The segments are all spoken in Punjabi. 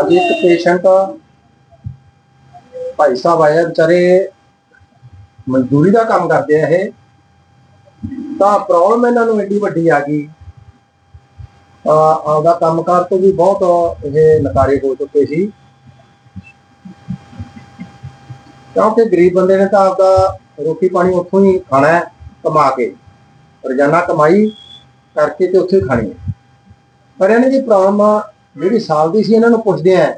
ਹਾਂਜੀ, ਇੱਕ ਪੇਸ਼ੈਂਟ ਭਾਈ ਸਾਹਿਬ ਆਏ ਵਿਚਾਰੇ। ਮਜ਼ਦੂਰੀ ਦਾ ਕੰਮ ਕਰਦੇ ਆ ਇਹ। ਤਾਂ ਪ੍ਰੋਬਲਮ ਇਹਨਾਂ ਨੂੰ ਏਡੀ ਵੱਡੀ ਆ ਗਈ। ਆ, ਆਪਦਾ ਕੰਮਕਾਰ ਤੋਂ ਵੀ ਬਹੁਤ ਇਹ ਨਕਾਰੇ ਹੋ ਚੁੱਕੇ ਸੀ। ਕਿਉਂਕਿ ਗਰੀਬ ਬੰਦੇ ਨੇ ਤਾਂ ਆਪਦਾ ਰੋਟੀ ਪਾਣੀ ਉੱਥੋਂ ਹੀ ਖਾਣਾ ਹੈ, ਕਮਾ ਕੇ। ਰੋਜ਼ਾਨਾ ਕਮਾਈ ਕਰਕੇ ਤੇ ਉੱਥੇ ਹੀ ਖਾਣੀ ਹੈ। ਪਰ ਇਹਨਾਂ ਦੀ ਪ੍ਰੋਬਲਮ ਜਿਹੜੀ ਸਾਲ ਦੀ ਸੀ ਇਹਨਾਂ ਨੂੰ ਪੁੱਛਦੇ ਆ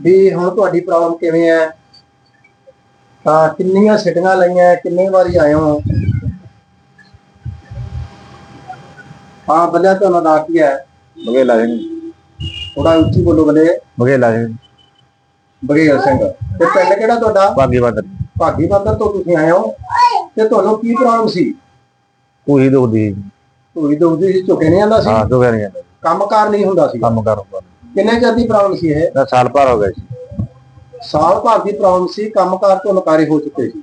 ਵੀ ਹੁਣ ਤੁਹਾਡੀ ਪ੍ਰੋਬਲਮ ਕਿਵੇਂ ਹੈ ਤਾਂ ਕਿੰਨੀਆਂ ਸਿਟੀਆਂ ਲਈਆਂ ਕਿੰਨੇ ਵਾਰੀ ਆਏ ਹੋ? ਹਾਂ ਬੱਲਿਆ ਤੁਹਾਨੂੰ ਨਾਂ ਕੀ ਹੈ? ਬਗੇਲਾ ਸਿੰਘ। ਥੋੜਾ ਉੱਚੀ ਬੋਲੋ ਬੱਲੇ। ਬਗੇਲਾ ਸਿੰਘ। ਬਗੇਲ ਸਿੰਘ। ਤੇ ਪਿੰਡ ਕਿਹੜਾ ਤੁਹਾਡਾ? ਬਾਗੀ ਬਾਦਰ। ਭਾਗੀ ਬਾਦਰ ਤੋਂ ਤੁਸੀਂ ਆਏ ਹੋ। ਤੇ ਤੁਹਾਨੂੰ ਕੀ ਪ੍ਰੋਬਲਮ ਸੀ? ਕੋਈ ਦੁਖਦੀ ਧੂਰੀ ਦੁਖਦੀ ਸੀ ਝੁਕੇ ਨਹੀਂ ਆਂਦਾ ਸੀ? ਹਾਂ ਦੁਖਿਆ ਨਹੀਂ ਜਾਂਦਾ। ਕੰਮਕਾਰ ਨਹੀਂ ਹੁੰਦਾ ਸੀ ਕੰਮ ਕਰ ਹੁੰਦਾ ਕਿੰਨੇ ਚਿਰ ਦੀ ਪ੍ਰੋਬਲਮ ਸੀ ਇਹ? ਤਾਂ ਸਾਲ ਭਰ ਹੋ ਗਿਆ ਸੀ। ਸਾਲ ਭਰ ਦੀ ਪ੍ਰੋਬਲਮ ਸੀ ਕੰਮਕਾਰ ਤੋਂ ਨਕਾਰੇ ਹੋ ਚੁੱਕੇ ਸੀ।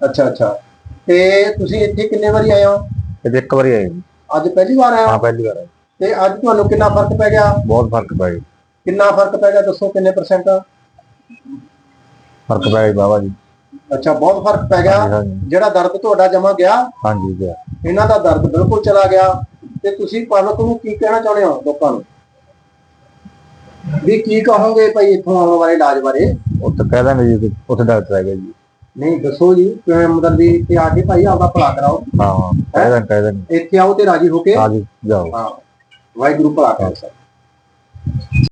ਅੱਛਾ ਅੱਛਾ। ਤੇ ਤੁਸੀਂ ਇੱਥੇ ਕਿੰਨੇ ਵਾਰੀ ਆਏ ਹੋ? ਤੇ ਇੱਕ ਵਾਰੀ ਆਏ ਜੀ। ਅੱਜ ਪਹਿਲੀ ਵਾਰ ਆਏ ਹਾਂ? ਹੋ ਪਹਿਲੀ ਵਾਰ ਆਏ। ਤੇ ਅੱਜ ਤੁਹਾਨੂੰ ਕਿੰਨਾ ਫ਼ਰਕ ਪੈ ਗਿਆ? ਬਹੁਤ ਫ਼ਰਕ ਪੈ ਗਿਆ। ਕਿੰਨਾ ਫ਼ਰਕ ਪੈ ਗਿਆ ਦੱਸੋ ਕਿੰਨੇ ਪਰਸੈਂਟ ਫ਼ਰਕ ਪੈ ਗਿਆ ਬਾਬਾ ਜੀ। ਅੱਛਾ ਬਹੁਤ ਫ਼ਰਕ ਪੈ ਗਿਆ। ਹਾਂਜੀ। ਜਿਹੜਾ ਦਰਦ ਤੁਹਾਡਾ ਜਮਾ ਗਿਆ ਹਾਂਜੀ ਗਿਆ। ਇਹਨਾਂ ਦਾ ਦਰਦ ਬਿਲਕੁਲ ਚਲਾ ਗਿਆ। ਤੇ ਤੁਸੀਂ ਪਬਲਿਕ ਨੂੰ ਕੀ ਕਹਿਣਾ ਚਾਹੁੰਦੇ ਹੋ ਲੋਕਾਂ ਨੂੰ? ਵੀ ਕੀ ਕਹੋਗੇ ਭਾਈ ਇੱਥੋਂ ਆਉਣ ਵਾਲੇ ਇਲਾਜ ਬਾਰੇ? ਉੱਥੇ ਕਹਿ ਦਾਂਗੇ ਜੀ ਉੱਥੇ ਡਾਕਟਰ ਹੈਗਾ ਜੀ। ਨਹੀਂ ਦੱਸੋ ਜੀ ਕਿਵੇਂ ਮਤਲਬ ਵੀ ਇੱਥੇ ਆ ਕੇ ਭਾਈ ਆਪਦਾ ਭਲਾ ਕਰਾਓ। ਹਾਂ ਹਾਂ ਕਹਿ ਦਾਂਗੇ ਕਹਿ ਦਾਂਗੇ। ਇੱਥੇ ਆਓ ਤੇ ਰਾਜੀ ਹੋ ਕੇ। ਆ ਜੀ ਜਾਓ। ਹਾਂ ਵਾਹਿਗੁਰੂ ਭਲਾ ਕਰੇ। ਸਰ